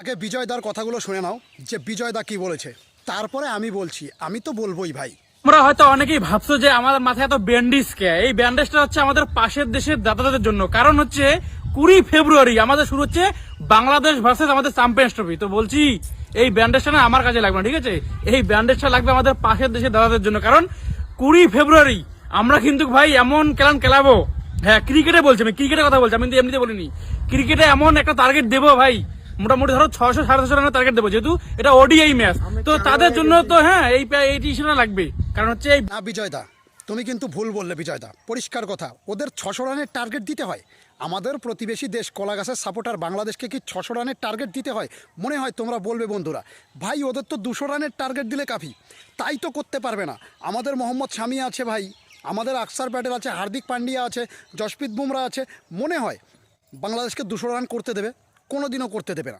আগে বিজয়দার কথাগুলো শুনে নাও, যে বিজয়দা কি বলেছে। তারপরে আমি বলছি, আমি তো বলবোই ভাই। তোমরা হয়তো অনেকেই ভাবছ যে আমাদের মাথায় এত ব্যান্ডেজ কে? এই ব্যান্ডেজটা হচ্ছে আমাদের পাশের দেশের দাদাদের জন্য। কারণ হচ্ছে কুড়ি ফেব্রুয়ারি আমাদের শুরু হচ্ছে বাংলাদেশ ভার্সেস আমাদের চ্যাম্পিয়ন্স ট্রফি তো বলছি, এই ব্যান্ডেজটা না আমার কাছে লাগবে না, ঠিক আছে? এই ব্যান্ডেজটা লাগবে আমাদের পাশের দেশের দাদাদের জন্য। কারণ কুড়ি ফেব্রুয়ারি আমরা কিন্তু ভাই এমন খেলান খেলাবো। হ্যাঁ ক্রিকেটে বলছি আমি, ক্রিকেটের কথা বলছি, আমি কিন্তু এমনিতে বলিনি। ক্রিকেটে এমন একটা টার্গেট দেবো ভাই মোটামুটি ধরো ছশো সাড়ে ছশো রানের টার্গেট দেবো যেহেতু এটা ওডিআই ম্যাচ তো তাদের জন্য তো হ্যাঁ এই এই টিউশনটা লাগবে। কারণ হচ্ছে এই না বিজয়দা তুমি কিন্তু ভুল বললে বিজয়দা। পরিষ্কার কথা ওদের ছশো রানের টার্গেট দিতে হয়। আমাদের প্রতিবেশী দেশ কলাগাছের সাপোর্টার বাংলাদেশকে কি ছশো রানের টার্গেট দিতে হয়? মনে হয় তোমরা বলবে বন্ধুরা। ভাই ওদের তো দুশো রানের টার্গেট দিলে কাফি। তাই তো করতে পারবে না। আমাদের মোহাম্মদ শামি আছে ভাই। আমাদের আকসার প্যাটেল আছে হার্দিক পান্ডিয়া আছে জসপ্রীত বুমরা আছে। মনে হয় বাংলাদেশকে দুশো রান করতে দেবে। কোনো দিনও করতে দেবে না।